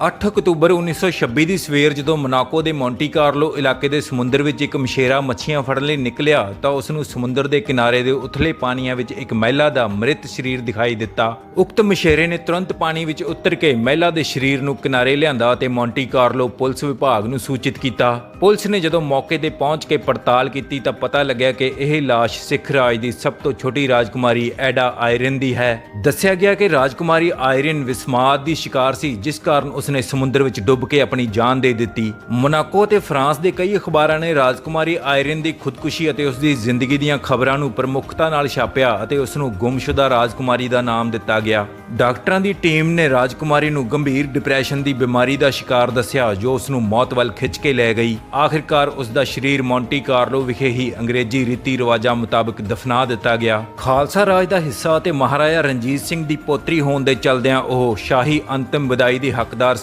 8 October 1926 ਦੀ ਸਵੇਰ ਜਦੋਂ Monaco ਦੇ ਮੌਂਟੀ ਕਾਰਲੋ ਇਲਾਕੇ ਦੇ ਸਮੁੰਦਰ ਵਿੱਚ ਇੱਕ ਮਛੇਰਾ ਮੱਛੀਆਂ ਫੜਨ ਲਈ ਨਿਕਲਿਆ ਤਾਂ ਉਸ ਨੂੰ ਸਮੁੰਦਰ ਦੇ ਕਿਨਾਰੇ ਦੇ ਉਥਲੇ ਪਾਣੀਆਂ ਵਿੱਚ ਇੱਕ ਮਹਿਲਾ ਦਾ ਮ੍ਰਿਤ ਸਰੀਰ ਦਿਖਾਈ ਦਿੱਤਾ। ਉਕਤ ਮਛੇਰੇ ਨੇ ਤੁਰੰਤ ਪਾਣੀ ਵਿੱਚ ਉਤਰ ਕੇ ਮਹਿਲਾ ਦੇ ਸਰੀਰ ਨੂੰ ਕਿਨਾਰੇ ਲਿਆਂਦਾ ਅਤੇ ਮੌਂਟੀ ਕਾਰਲੋ ਪੁਲਿਸ ਵਿਭਾਗ ਨੂੰ ਸੂਚਿਤ ਕੀਤਾ। ਪੁਲਿਸ ਨੇ ਜਦੋਂ ਮੌਕੇ ਤੇ ਪਹੁੰਚ ਕੇ ਪੜਤਾਲ ਕੀਤੀ ਤਾਂ ਪਤਾ ਲੱਗਿਆ ਕਿ ਇਹ ਲਾਸ਼ ਸਿੱਖ ਰਾਜ ਦੀ ਸਭ ਤੋਂ ਛੋਟੀ ਰਾਜਕੁਮਾਰੀ ਐਡਾ ਆਇਰਨ ਦੀ ਹੈ। ਦੱਸਿਆ ਗਿਆ ਕਿ ਰਾਜਕੁਮਾਰੀ ਆਇਰਨ ਵਿਸਮਾਦ ਦੀ ਸ਼ਿਕਾਰ ਸੀ, ਜਿਸ ਕਾਰਨ ਉਸਨੇ ਸਮੁੰਦਰ ਵਿੱਚ ਡੁੱਬ ਕੇ ਆਪਣੀ ਜਾਨ ਦੇ ਦਿੱਤੀ। ਮੋਨਾਕੋ ਤੇ ਫਰਾਂਸ ਦੇ ਕਈ ਅਖਬਾਰਾਂ ਨੇ ਰਾਜਕੁਮਾਰੀ ਆਇਰਨ ਦੀ ਖੁਦਕੁਸ਼ੀ ਅਤੇ ਉਸ ਦੀ ਜ਼ਿੰਦਗੀ ਦੀਆਂ ਖਬਰਾਂ ਨੂੰ ਪ੍ਰਮੁੱਖਤਾ ਨਾਲ ਛਾਪਿਆ ਅਤੇ ਉਸ ਨੂੰ ਗੁੰਮਸ਼ੁਦਾ ਰਾਜਕੁਮਾਰੀ ਦਾ ਨਾਮ ਦਿੱਤਾ ਗਿਆ। ਡਾਕਟਰਾਂ ਦੀ ਟੀਮ ਨੇ ਰਾਜਕੁਮਾਰੀ ਨੂੰ ਗੰਭੀਰ ਡਿਪਰੈਸ਼ਨ ਦੀ ਬਿਮਾਰੀ ਦਾ ਸ਼ਿਕਾਰ ਦੱਸਿਆ, ਜੋ ਉਸ ਨੂੰ ਮੌਤ ਵੱਲ ਖਿੱਚ ਕੇ ਲੈ ਗਈ। ਆਖਿਰਕਾਰ ਉਸ ਦਾ ਸਰੀਰ ਮੌਂਟੀ ਕਾਰਲੋ ਵਿਖੇ ਹੀ ਅੰਗਰੇਜ਼ੀ ਰੀਤੀ ਰਿਵਾਜਾਂ ਮੁਤਾਬਕ ਦਫਨਾ ਦਿੱਤਾ ਗਿਆ। ਖਾਲਸਾ ਰਾਜ ਦਾ ਹਿੱਸਾ ਅਤੇ ਮਹਾਰਾਜਾ ਰਣਜੀਤ ਸਿੰਘ ਦੀ ਪੋਤਰੀ ਹੋਣ ਦੇ ਚਲਦਿਆਂ ਉਹ ਸ਼ਾਹੀ ਅੰਤਿਮ ਵਿਦਾਈ ਦੀ ਹੱਕਦਾਰ